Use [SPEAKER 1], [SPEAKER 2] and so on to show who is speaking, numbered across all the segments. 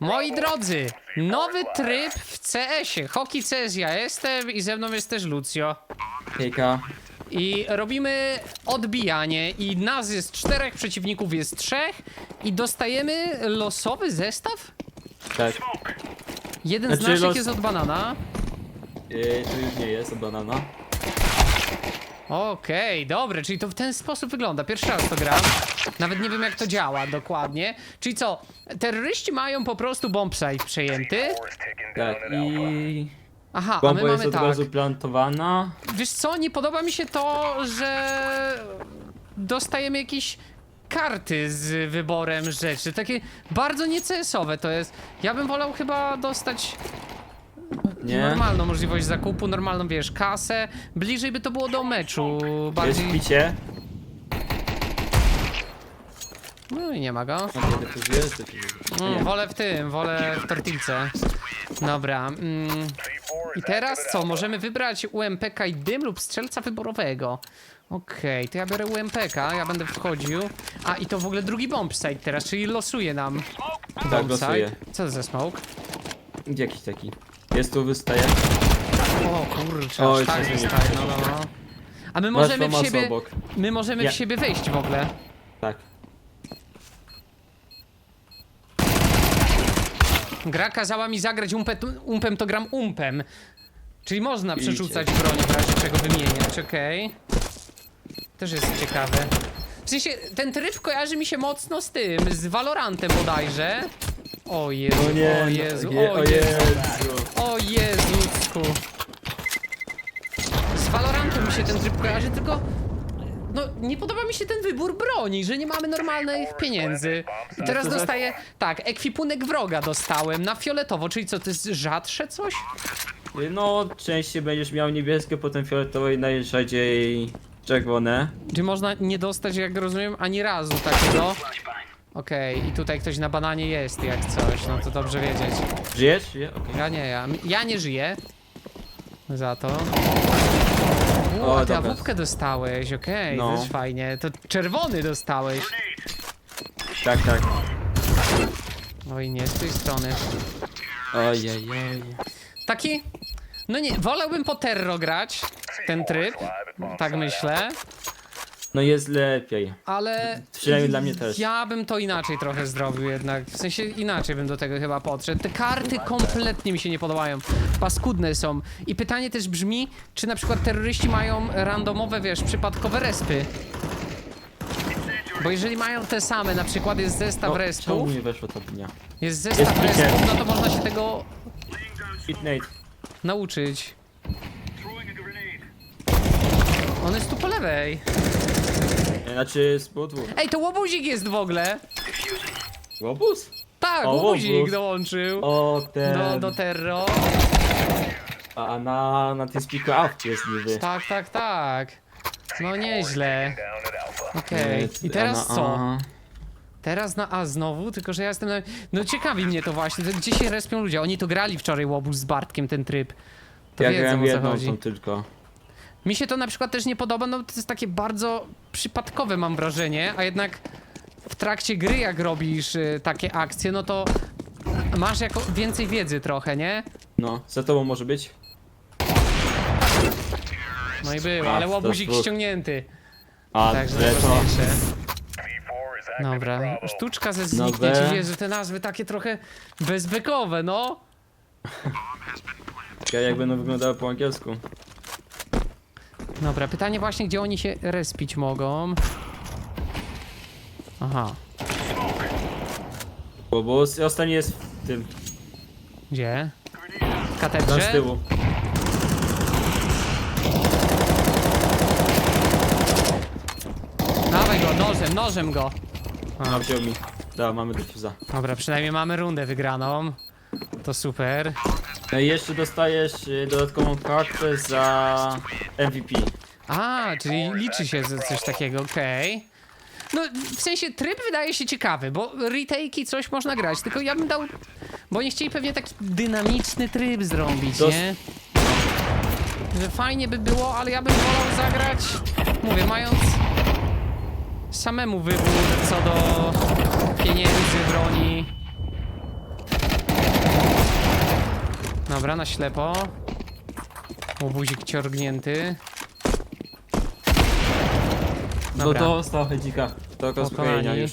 [SPEAKER 1] Moi drodzy, nowy tryb w CS-ie. Hockey CS ja jestem i ze mną jest też Lucio.
[SPEAKER 2] Hejka.
[SPEAKER 1] I robimy odbijanie i nas jest czterech, przeciwników jest trzech i dostajemy losowy zestaw?
[SPEAKER 2] Tak.
[SPEAKER 1] Jeden z
[SPEAKER 2] Znaczy
[SPEAKER 1] naszych
[SPEAKER 2] los-
[SPEAKER 1] jest od banana.
[SPEAKER 2] Yy, tu już nie jest, od banana.
[SPEAKER 1] Okej, dobre, czyli to w ten sposób wygląda. Pierwszy raz to gram. Nawet nie wiem jak to działa dokładnie. Czyli co, terroryści mają po prostu bombsite przejęty.
[SPEAKER 2] Tak, i...
[SPEAKER 1] Aha, a my
[SPEAKER 2] Bomba jest
[SPEAKER 1] mamy
[SPEAKER 2] od
[SPEAKER 1] tak.
[SPEAKER 2] razu plantowana.
[SPEAKER 1] Wiesz co, nie podoba mi się to, że dostajemy jakieś karty z wyborem rzeczy. Takie bardzo niecensowe to jest. Ja bym wolał chyba dostać
[SPEAKER 2] Nie?
[SPEAKER 1] normalną możliwość zakupu, normalną, wiesz, kasę. Bliżej by to było do meczu.
[SPEAKER 2] Jest
[SPEAKER 1] Bardziej...
[SPEAKER 2] picie.
[SPEAKER 1] No i nie ma go.
[SPEAKER 2] Jest, się
[SPEAKER 1] Mm, wolę w tym, wolę w tortilce. Dobra. Mm. I teraz co? Możemy wybrać UMPK i dym lub strzelca wyborowego. Okej, to ja biorę UMPK, ja będę wchodził. A i to w ogóle drugi bombsite teraz, czyli losuje nam.
[SPEAKER 2] Tak, losuje.
[SPEAKER 1] Co to za smoke?
[SPEAKER 2] Gdzie jakiś taki? Jest tu, wystaje.
[SPEAKER 1] O kurczę,
[SPEAKER 2] Oj,
[SPEAKER 1] aż tak
[SPEAKER 2] mi-
[SPEAKER 1] wystaje, no, no, no. A my
[SPEAKER 2] Masz
[SPEAKER 1] możemy w siebie,
[SPEAKER 2] obok.
[SPEAKER 1] my możemy
[SPEAKER 2] Ja.
[SPEAKER 1] w siebie wejść w ogóle.
[SPEAKER 2] Tak.
[SPEAKER 1] Gra kazała mi zagrać umpet, umpem, to gram umpem. Czyli można przerzucać broń w razie czego wymieniać, okej. Też jest ciekawe. W sensie, ten tryb kojarzy mi się mocno z tym, z Valorantem bodajże. O Jezu,
[SPEAKER 2] O nie,
[SPEAKER 1] o
[SPEAKER 2] no,
[SPEAKER 1] Jezu,
[SPEAKER 2] je-
[SPEAKER 1] o Jezu. O Jezucku. Z Valorantem mi się ten tryb kojarzy, tylko... No, nie podoba mi się ten wybór broni, że nie mamy normalnych pieniędzy. I teraz
[SPEAKER 2] za-
[SPEAKER 1] dostaję, tak, ekwipunek wroga dostałem na fioletowo, czyli co, to jest rzadsze coś?
[SPEAKER 2] No, częściej będziesz miał niebieskie, potem fioletowe i najrzadziej czerwone.
[SPEAKER 1] Czy można nie dostać, jak rozumiem, ani razu takiego? Okej, i tutaj ktoś na bananie jest jak coś, no to dobrze wiedzieć.
[SPEAKER 2] Żyjesz? Żyje? Okej.
[SPEAKER 1] Ja nie, ja, ja nie żyję. Za to. U,
[SPEAKER 2] O,
[SPEAKER 1] a ty
[SPEAKER 2] dobra.
[SPEAKER 1] awupkę dostałeś, okej,
[SPEAKER 2] No.
[SPEAKER 1] też fajnie. To czerwony dostałeś.
[SPEAKER 2] Tak, tak.
[SPEAKER 1] Oj, nie, z tej strony.
[SPEAKER 2] Ojej.
[SPEAKER 1] Taki, no nie, wolałbym po terro grać, ten tryb, tak myślę,
[SPEAKER 2] No jest lepiej.
[SPEAKER 1] ale...
[SPEAKER 2] Przynajmniej dla mnie też.
[SPEAKER 1] Ja bym to inaczej trochę zrobił jednak, w sensie inaczej bym do tego chyba podszedł. Te karty kompletnie mi się nie podobają, paskudne są. I pytanie też brzmi, czy na przykład terroryści mają randomowe, wiesz, przypadkowe respy? Bo jeżeli mają te same, na przykład jest zestaw
[SPEAKER 2] No, czemu
[SPEAKER 1] respów,
[SPEAKER 2] nie weszło to dnia?
[SPEAKER 1] jest zestaw
[SPEAKER 2] Jest
[SPEAKER 1] respów, no to można się tego
[SPEAKER 2] Hit Nate.
[SPEAKER 1] nauczyć. On jest tu po lewej.
[SPEAKER 2] Znaczy z.
[SPEAKER 1] Ej, to łobuzik jest w ogóle.
[SPEAKER 2] Łobuz?
[SPEAKER 1] Tak,
[SPEAKER 2] O,
[SPEAKER 1] łobuzik
[SPEAKER 2] łobuz.
[SPEAKER 1] dołączył.
[SPEAKER 2] O, ten.
[SPEAKER 1] Do, do Terro.
[SPEAKER 2] A na, na tym spiku jest niby.
[SPEAKER 1] Tak, tak, tak. No nieźle. Okej. I teraz co? Teraz na A znowu, tylko że ja jestem na... No ciekawi mnie to właśnie, to gdzie się respią ludzie? Oni to grali wczoraj łobuz z Bartkiem, ten tryb. To
[SPEAKER 2] Ja
[SPEAKER 1] wiedzą
[SPEAKER 2] grałem
[SPEAKER 1] o co
[SPEAKER 2] jedną
[SPEAKER 1] chodzi.
[SPEAKER 2] tą tylko.
[SPEAKER 1] Mi się to na przykład też nie podoba, no to jest takie bardzo przypadkowe mam wrażenie, a jednak w trakcie gry jak robisz y, takie akcje, no to masz jako więcej wiedzy trochę, nie?
[SPEAKER 2] No, za tobą może być?
[SPEAKER 1] No i było, ale łobuzik ściągnięty.
[SPEAKER 2] A,
[SPEAKER 1] Także
[SPEAKER 2] że to.
[SPEAKER 1] najważniejsze. Dobra, sztuczka ze zniknie,
[SPEAKER 2] Nowe.
[SPEAKER 1] ci Jezu, te nazwy takie trochę bezbekowe, no.
[SPEAKER 2] Ja jak będą wyglądały po angielsku.
[SPEAKER 1] Dobra, pytanie właśnie, gdzie oni się respić mogą. Aha,
[SPEAKER 2] Łobuz. I ostatni jest w tym.
[SPEAKER 1] gdzie? W
[SPEAKER 2] Tam z
[SPEAKER 1] katedrze?
[SPEAKER 2] tyłu.
[SPEAKER 1] Dawaj go, nożem, nożem go.
[SPEAKER 2] A, wziął mi. Da, mamy defuza.
[SPEAKER 1] Dobra, przynajmniej mamy rundę wygraną. To super.
[SPEAKER 2] No i jeszcze dostajesz y, dodatkową kartę za MVP.
[SPEAKER 1] A, czyli liczy się za coś takiego, okej. No, w sensie tryb wydaje się ciekawy, bo retake'i coś można grać, tylko ja bym dał... Bo nie chcieli pewnie taki dynamiczny tryb zrobić,
[SPEAKER 2] Dos-
[SPEAKER 1] nie? Że fajnie by było, ale ja bym wolał zagrać, mówię, mając samemu wybór co do pieniędzy, broni. Dobra, na ślepo. Łobuzik ciorgnięty.
[SPEAKER 2] No
[SPEAKER 1] Dobra.
[SPEAKER 2] to dostał hedzika. To
[SPEAKER 1] Pokonani.
[SPEAKER 2] już.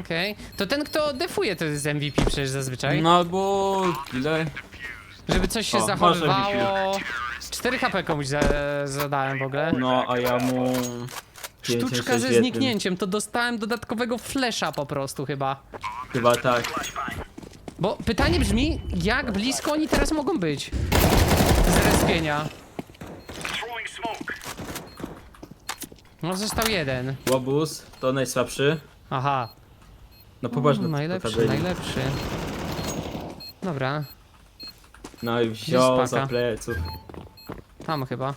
[SPEAKER 1] Okej. To ten, kto defuje, to jest MVP przecież zazwyczaj.
[SPEAKER 2] No bo... Ile?
[SPEAKER 1] Żeby coś się
[SPEAKER 2] O,
[SPEAKER 1] zachowywało. 4 HP komuś za zadałem w ogóle.
[SPEAKER 2] No, a ja mu...
[SPEAKER 1] Sztuczka
[SPEAKER 2] 506
[SPEAKER 1] ze zniknięciem, to dostałem dodatkowego flesza po prostu chyba.
[SPEAKER 2] Chyba tak.
[SPEAKER 1] Bo pytanie brzmi, jak blisko oni teraz mogą być? Z respienia. No został jeden.
[SPEAKER 2] Łobuz to najsłabszy.
[SPEAKER 1] Aha.
[SPEAKER 2] No popatrz
[SPEAKER 1] O,
[SPEAKER 2] na
[SPEAKER 1] najlepszy, najlepszy. Dobra,
[SPEAKER 2] No i wziął za pleców.
[SPEAKER 1] tam chyba.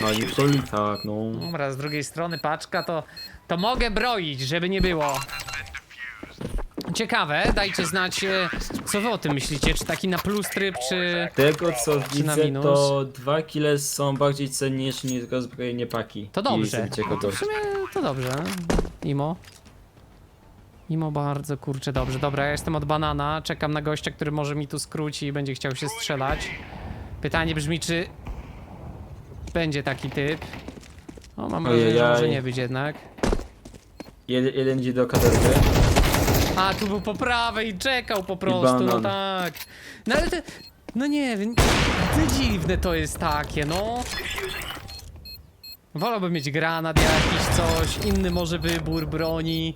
[SPEAKER 2] No i wzięli tak, no.
[SPEAKER 1] Dobra, z drugiej strony paczka to, to mogę broić, żeby nie było. Ciekawe, dajcie znać, e, co wy o tym myślicie, czy taki na plus tryb, czy...
[SPEAKER 2] Tego co
[SPEAKER 1] Czy na
[SPEAKER 2] widzę,
[SPEAKER 1] minus?
[SPEAKER 2] to dwa kile są bardziej cenniejsze niż rozbrojenie paki.
[SPEAKER 1] To
[SPEAKER 2] I
[SPEAKER 1] dobrze, no to w
[SPEAKER 2] kogoś.
[SPEAKER 1] sumie to dobrze. Imo. Imo bardzo, kurczę, dobrze. Dobra, ja jestem od banana, czekam na gościa, który może mi tu skróci i będzie chciał się strzelać. Pytanie brzmi, czy będzie taki typ. O, mam wrażenie, że
[SPEAKER 2] Ojejaj.
[SPEAKER 1] może nie być jednak.
[SPEAKER 2] Jeden, jeden idzie do katedry.
[SPEAKER 1] A, tu był po prawej i czekał po prostu, no
[SPEAKER 2] banan.
[SPEAKER 1] tak. No ale te... No nie wiem, te dziwne to jest takie, no. Wolałbym mieć granat jakiś, coś, inny może wybór broni.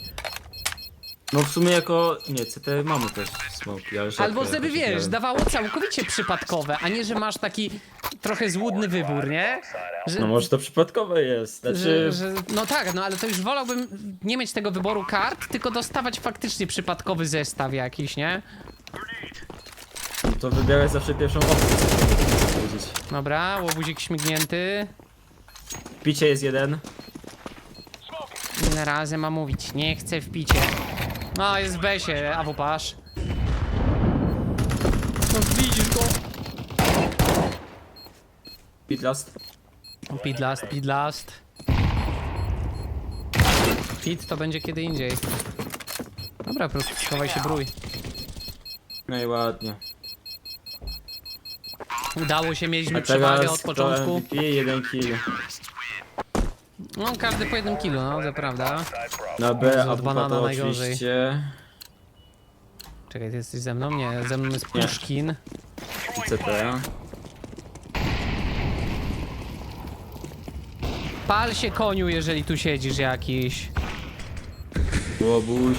[SPEAKER 2] No w sumie jako... Nie, CT mamy też smoki, ale rzadko
[SPEAKER 1] Albo żeby wiesz,
[SPEAKER 2] grałem.
[SPEAKER 1] dawało całkowicie przypadkowe, a nie, że masz taki trochę złudny wybór, nie? Że,
[SPEAKER 2] No może to przypadkowe jest, znaczy...
[SPEAKER 1] że, że, no tak, no ale to już wolałbym nie mieć tego wyboru kart, tylko dostawać faktycznie przypadkowy zestaw jakiś, nie?
[SPEAKER 2] To wybierać zawsze pierwszą opcję, co mogę powiedzieć.
[SPEAKER 1] Dobra, łobuzik śmignięty.
[SPEAKER 2] Picie jest jeden.
[SPEAKER 1] Ile razy ma mówić? Nie chcę w picie. No, jest w besie, awupasz. No widzisz go.
[SPEAKER 2] Pit last.
[SPEAKER 1] Pit last, pit last. Pit to będzie kiedy indziej. Dobra, po prostu schowaj się brój.
[SPEAKER 2] No i ładnie.
[SPEAKER 1] Udało się, mieliśmy
[SPEAKER 2] A
[SPEAKER 1] przewagę
[SPEAKER 2] teraz
[SPEAKER 1] od początku.
[SPEAKER 2] MVP, jeden kill.
[SPEAKER 1] No, każdy po jednym kilu, no, to prawda.
[SPEAKER 2] Na B, a
[SPEAKER 1] od
[SPEAKER 2] Bupa
[SPEAKER 1] banana
[SPEAKER 2] to
[SPEAKER 1] najgorzej.
[SPEAKER 2] oczywiście...
[SPEAKER 1] Czekaj, ty jesteś ze mną? Nie, ze mną jest. Puszkin.
[SPEAKER 2] CT.
[SPEAKER 1] Pal się koniu, jeżeli tu siedzisz jakiś.
[SPEAKER 2] Łobuś.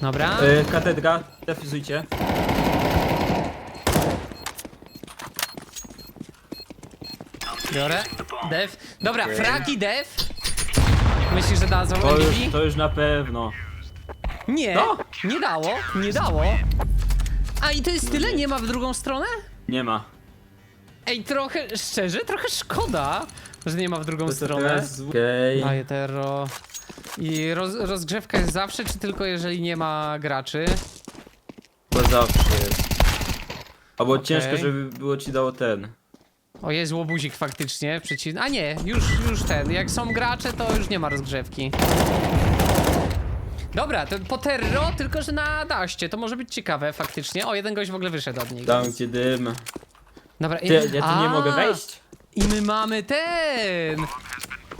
[SPEAKER 1] Dobra.
[SPEAKER 2] E, katedra, defuzujcie.
[SPEAKER 1] Biorę. Def. Dobra,
[SPEAKER 2] Okej.
[SPEAKER 1] fragi def. Myślisz, że dadzą
[SPEAKER 2] To już,
[SPEAKER 1] MVP?
[SPEAKER 2] to już na pewno.
[SPEAKER 1] Nie,
[SPEAKER 2] No.
[SPEAKER 1] nie dało, nie dało. A i to jest tyle? Nie ma w drugą stronę?
[SPEAKER 2] Nie ma.
[SPEAKER 1] Ej, trochę, szczerze, trochę szkoda, że nie ma w drugą stronę.
[SPEAKER 2] teraz? Okej.
[SPEAKER 1] Daję terro. I roz, rozgrzewka jest zawsze, czy tylko jeżeli nie ma graczy?
[SPEAKER 2] Bo zawsze jest. Albo ciężko, żeby było ci dało ten.
[SPEAKER 1] O, jest łobuzik faktycznie, przeciw... A nie, już, już ten. Jak są gracze, to już nie ma rozgrzewki. Dobra, to po terro, tylko że na daście. To może być ciekawe faktycznie. O, jeden gość w ogóle wyszedł od nich.
[SPEAKER 2] Tam gdzie dym.
[SPEAKER 1] Dobra,
[SPEAKER 2] Ty, ja tu nie
[SPEAKER 1] A,
[SPEAKER 2] mogę wejść?
[SPEAKER 1] I my mamy ten!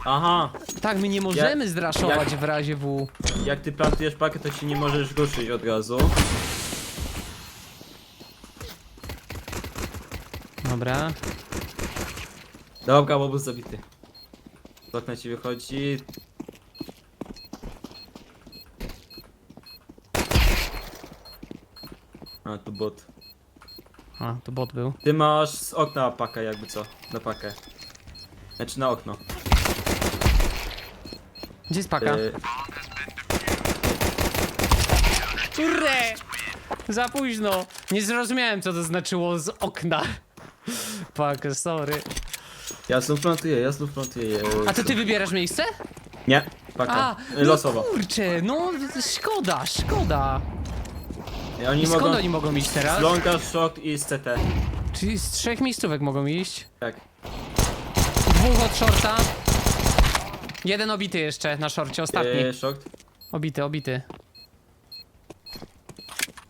[SPEAKER 2] Aha,
[SPEAKER 1] Tak, my nie możemy
[SPEAKER 2] jak-
[SPEAKER 1] w razie W.
[SPEAKER 2] jak ty plantujesz pakę, to się nie możesz ruszyć od razu.
[SPEAKER 1] Dobra.
[SPEAKER 2] Dobra, łobuz zabity. Z okna ci wychodzi. A, tu bot.
[SPEAKER 1] A, to bot był.
[SPEAKER 2] Ty masz z okna pakę jakby co, na pakę. Znaczy na okno.
[SPEAKER 1] Gdzie jest paka?
[SPEAKER 2] Y,
[SPEAKER 1] Kurre! Za późno. Nie zrozumiałem, co to znaczyło z okna. Paka, sorry.
[SPEAKER 2] Ja znów plantuję, ja znów plantuję.
[SPEAKER 1] A to ty wybierasz miejsce?
[SPEAKER 2] Nie, paka.
[SPEAKER 1] A,
[SPEAKER 2] Y,
[SPEAKER 1] no
[SPEAKER 2] Losowo.
[SPEAKER 1] kurczę, no szkoda, szkoda.
[SPEAKER 2] I oni
[SPEAKER 1] I skąd
[SPEAKER 2] mogą...
[SPEAKER 1] oni mogą iść teraz?
[SPEAKER 2] Longa, shock i z CT.
[SPEAKER 1] Czyli z trzech miejscówek mogą iść.
[SPEAKER 2] Tak.
[SPEAKER 1] Dwóch od shorta. Jeden obity jeszcze na szorcie, ostatni.
[SPEAKER 2] Y, shock.
[SPEAKER 1] Obity, obity.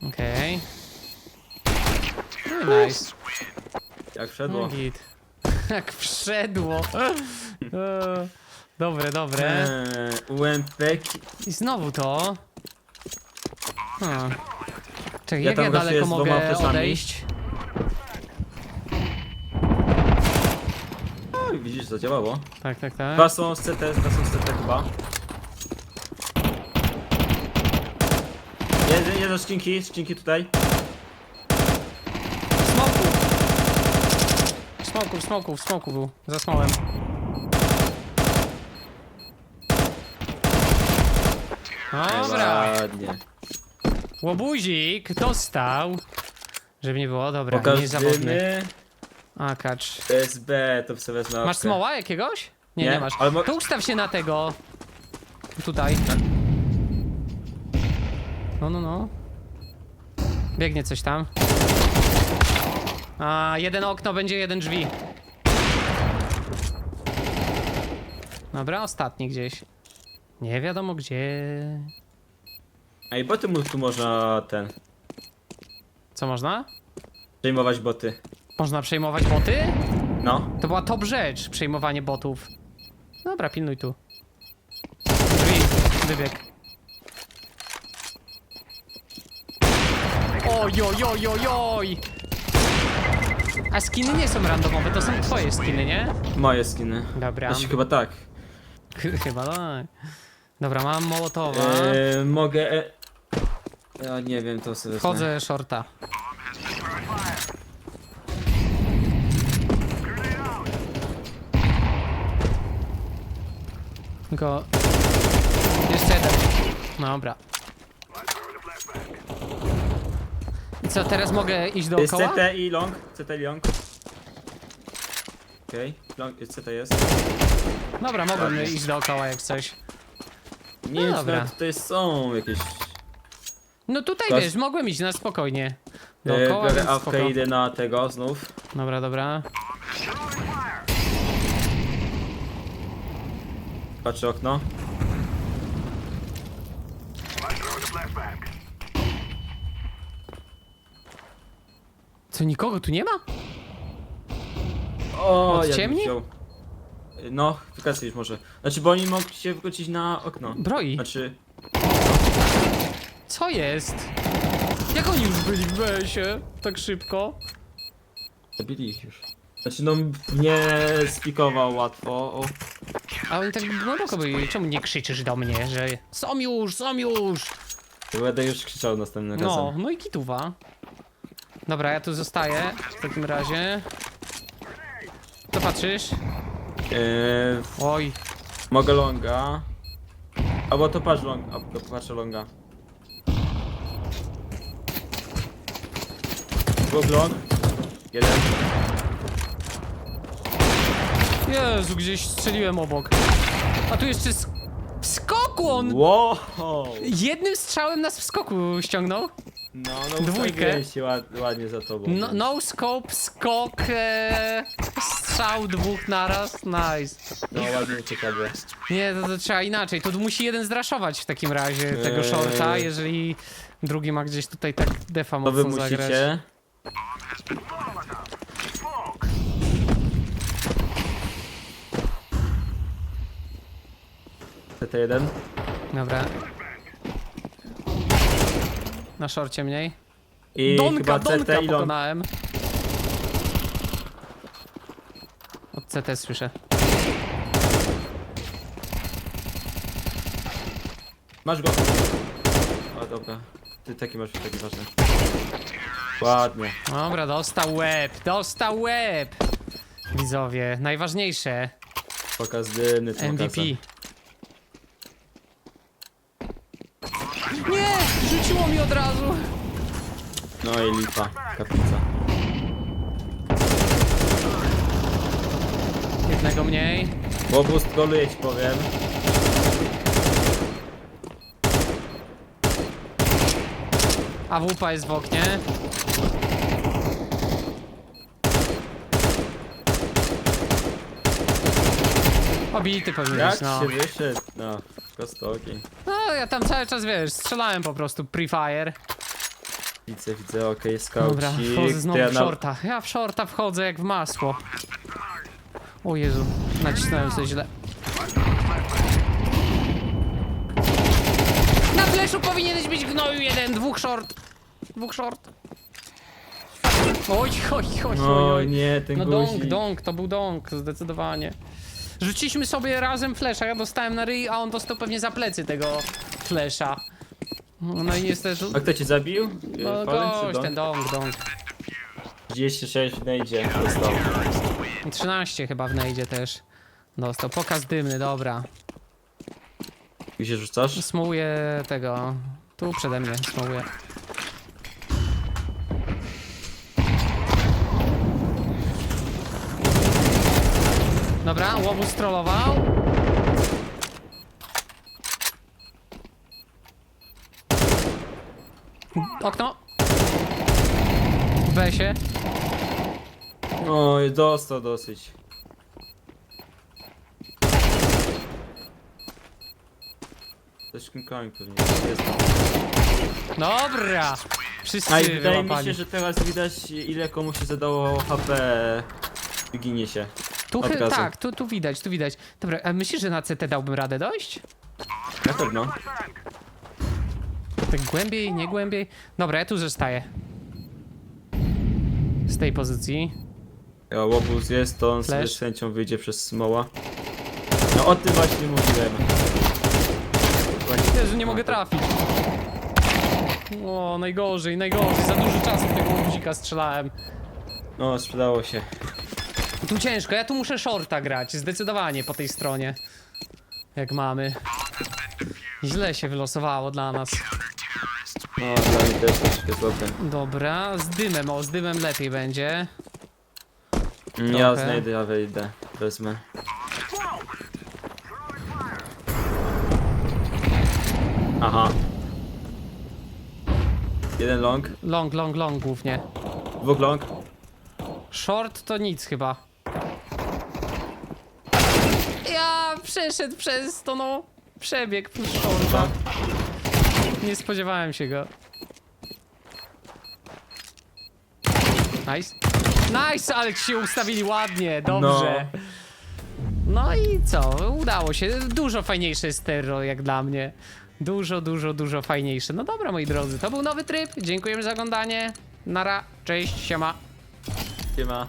[SPEAKER 1] Okej. No i nice.
[SPEAKER 2] Jak
[SPEAKER 1] No
[SPEAKER 2] wszedło.
[SPEAKER 1] git. Jak wszedło. Dobre, dobre.
[SPEAKER 2] Eee, UMP.
[SPEAKER 1] I znowu to. Hmm. Czekaj,
[SPEAKER 2] Ja
[SPEAKER 1] jak
[SPEAKER 2] tam
[SPEAKER 1] ja daleko
[SPEAKER 2] z dwoma
[SPEAKER 1] mogę
[SPEAKER 2] fleszami.
[SPEAKER 1] odejść?
[SPEAKER 2] O, widzisz, zadziałało.
[SPEAKER 1] Tak, tak, tak.
[SPEAKER 2] Dwa są z CT, dwa są z CT chyba. Jeden, jeden skrzynki, skrzynki tutaj.
[SPEAKER 1] Smoku! W Smoku, w smoku, w smoku był. Za smolem. Dobra.
[SPEAKER 2] Ładnie.
[SPEAKER 1] Łobuzik dostał. Żeby nie było, dobra, niezawodny.
[SPEAKER 2] Pokażemy.
[SPEAKER 1] Akacz.
[SPEAKER 2] SB, to sobie wezmę.
[SPEAKER 1] Masz
[SPEAKER 2] apkę.
[SPEAKER 1] smoła jakiegoś? Nie, nie,
[SPEAKER 2] Nie,
[SPEAKER 1] masz.
[SPEAKER 2] ale mo-
[SPEAKER 1] To ustaw się na tego. Tutaj. No, no, no. Biegnie coś tam. A, jeden okno, będzie jeden drzwi. Dobra, ostatni gdzieś. Nie wiadomo gdzie.
[SPEAKER 2] Ej, boty mu tu można ten.
[SPEAKER 1] Co można?
[SPEAKER 2] Przejmować boty.
[SPEAKER 1] Można przejmować boty?
[SPEAKER 2] No.
[SPEAKER 1] To była top rzecz, przejmowanie botów. Dobra, pilnuj tu. Drzwi, wybieg. Oj, oj, oj, oj, oj. A skiny nie są randomowe, to są twoje skiny, nie?
[SPEAKER 2] Moje skiny.
[SPEAKER 1] Dobra.
[SPEAKER 2] Znaczy chyba tak.
[SPEAKER 1] Chyba tak. Dobra, mam mołotowa.
[SPEAKER 2] Eee, mogę. E... Ja nie wiem, to sobie wezmę.
[SPEAKER 1] Wchodzę shorta. Tylko... Jeszcze jeden. Dobra. I co, teraz mogę iść
[SPEAKER 2] jest
[SPEAKER 1] dookoła?
[SPEAKER 2] CT i long. CT i long. Okej, long, CT jest.
[SPEAKER 1] Dobra, mogłem iść dookoła jak coś.
[SPEAKER 2] Nie wiem, czy
[SPEAKER 1] dobra.
[SPEAKER 2] nawet tutaj są jakieś.
[SPEAKER 1] No tutaj
[SPEAKER 2] Ktoś-
[SPEAKER 1] wiesz, mogłem iść na spokojnie.
[SPEAKER 2] E,
[SPEAKER 1] Dookoła,
[SPEAKER 2] biorę
[SPEAKER 1] więc spoko.
[SPEAKER 2] idę na tego znów.
[SPEAKER 1] Dobra, dobra.
[SPEAKER 2] Patrzę okno.
[SPEAKER 1] Co, nikogo tu nie ma?
[SPEAKER 2] O,
[SPEAKER 1] Od ciemni?
[SPEAKER 2] wziął. No, wykasy już może. Znaczy, bo oni mogli się wrócić na okno.
[SPEAKER 1] Broi.
[SPEAKER 2] Znaczy,
[SPEAKER 1] Co jest? Jak oni już byli w BS-ie? Tak szybko?
[SPEAKER 2] zabili ich już. Znaczy, no, nie spikował łatwo. O,
[SPEAKER 1] A oni tak głęboko byli. Czemu nie krzyczysz do mnie, że są już, są już?
[SPEAKER 2] będę już krzyczał następnym
[SPEAKER 1] No,
[SPEAKER 2] razem.
[SPEAKER 1] no i kituwa. Dobra, ja tu zostaję w takim razie. Co patrzysz?
[SPEAKER 2] Eee,
[SPEAKER 1] Oj,
[SPEAKER 2] mogę longa. Albo to patrz long, albo to patrzę longa. Dwóch long. Jeden.
[SPEAKER 1] Jezu, gdzieś strzeliłem obok. A tu jeszcze sk w skoku on!
[SPEAKER 2] Wow!
[SPEAKER 1] Jednym strzałem nas w skoku ściągnął.
[SPEAKER 2] No, no
[SPEAKER 1] Dwójkę.
[SPEAKER 2] ustawiłem się ład, ładnie za tobą.
[SPEAKER 1] No, no scope, skok, e, strzał dwóch naraz, nice.
[SPEAKER 2] No ładnie ciekawe.
[SPEAKER 1] Nie, to, to trzeba inaczej. To musi jeden zraszować w takim razie tego
[SPEAKER 2] Eee.
[SPEAKER 1] shorta, jeżeli drugi ma gdzieś tutaj tak defa
[SPEAKER 2] To wy
[SPEAKER 1] mocno zagrać.
[SPEAKER 2] musicie. CT1.
[SPEAKER 1] Dobra. Na szorcie mniej.
[SPEAKER 2] I
[SPEAKER 1] Donka,
[SPEAKER 2] chyba CT
[SPEAKER 1] Donka
[SPEAKER 2] i long.
[SPEAKER 1] pokonałem. Od CT słyszę.
[SPEAKER 2] Masz go. O dobra. Ty taki masz taki ważny. Ładnie.
[SPEAKER 1] Dobra, dostał łeb, dostał łeb! Widzowie, najważniejsze.
[SPEAKER 2] Pokaz dymny to
[SPEAKER 1] MVP.
[SPEAKER 2] okazja.
[SPEAKER 1] Nie! Mi od razu!
[SPEAKER 2] No i lipa. Kaplica.
[SPEAKER 1] Jednego mniej.
[SPEAKER 2] Bobust goluje ci powiem.
[SPEAKER 1] A wupa jest w oknie. Obity pewnie
[SPEAKER 2] Jak
[SPEAKER 1] być, no.
[SPEAKER 2] się wyszedł? No, kostoki.
[SPEAKER 1] No, ja tam cały czas, wiesz, strzelałem po prostu pre-fire.
[SPEAKER 2] Widzę, widzę, okej,
[SPEAKER 1] Dobra,
[SPEAKER 2] skaucik.
[SPEAKER 1] wchodzę znowu
[SPEAKER 2] ja
[SPEAKER 1] w
[SPEAKER 2] na-
[SPEAKER 1] shorta. Ja w shorta wchodzę jak w masło. O Jezu, nacisnąłem coś źle. Na fleszu powinieneś być gnoju jeden, dwóch short. Dwóch short. Oj, oj, oj, oj,
[SPEAKER 2] O
[SPEAKER 1] oj.
[SPEAKER 2] nie, ten
[SPEAKER 1] No
[SPEAKER 2] guzik.
[SPEAKER 1] dong, dong, to był dong, zdecydowanie. Rzuciliśmy sobie razem flesza, ja dostałem na ryj, a on dostał pewnie za plecy tego flesza. No i niestety...
[SPEAKER 2] A kto cię zabił?
[SPEAKER 1] No gość, ten dong, dong.
[SPEAKER 2] 36 w nejdzie dostał.
[SPEAKER 1] 13 chyba w nejdzie też. Dostał. Pokaz dymny, dobra.
[SPEAKER 2] Gdzie się rzucasz?
[SPEAKER 1] Smułuję tego. Tu przede mnie smułuję. Dobra, łobuz strollował. Okno. W besie.
[SPEAKER 2] Oj, dostał dosyć. Też klikałem pewnie. Jest.
[SPEAKER 1] Dobra. Wszyscy
[SPEAKER 2] A i wydaje mi
[SPEAKER 1] wyłapali.
[SPEAKER 2] się, że teraz widać ile komuś się zadało HP. Ginie się.
[SPEAKER 1] Tu chy- tak, tu, tu widać, tu widać. Dobra, a myślisz, że na CT dałbym radę dojść?
[SPEAKER 2] Na pewno.
[SPEAKER 1] Tak głębiej, nie głębiej? Dobra, ja tu zostaję. Z tej pozycji.
[SPEAKER 2] Ja, łobuz jest, to on
[SPEAKER 1] Flash.
[SPEAKER 2] z chęcią wyjdzie przez smoła. No o tym właśnie mówiłem.
[SPEAKER 1] Jezu, nie mogę trafić. O, najgorzej, najgorzej. Za dużo czasu w tego guzika strzelałem.
[SPEAKER 2] No, sprzedało się.
[SPEAKER 1] Tu ciężko, ja tu muszę shorta grać, zdecydowanie po tej stronie. Jak mamy. Źle się wylosowało dla nas.
[SPEAKER 2] No, dla mnie też troszkę słabe.
[SPEAKER 1] Dobra, z dymem, o, z dymem lepiej będzie.
[SPEAKER 2] Mm, Ja
[SPEAKER 1] Trochę.
[SPEAKER 2] znajdę, ja wejdę. Wezmę. Aha. Jeden long,
[SPEAKER 1] Long, long, long głównie.
[SPEAKER 2] dwóch long.
[SPEAKER 1] Short to nic chyba. Ja przeszedł przez to, no. Przebieg shorta. Nie spodziewałem się go. Nice. Nice, ale ci się ustawili ładnie, dobrze. No, i co? Udało się. Dużo fajniejsze jest terror jak dla mnie. Dużo, dużo, dużo fajniejsze. No dobra, moi drodzy, to był nowy tryb. Dziękujemy za oglądanie. Nara, cześć, siema.
[SPEAKER 2] Siema.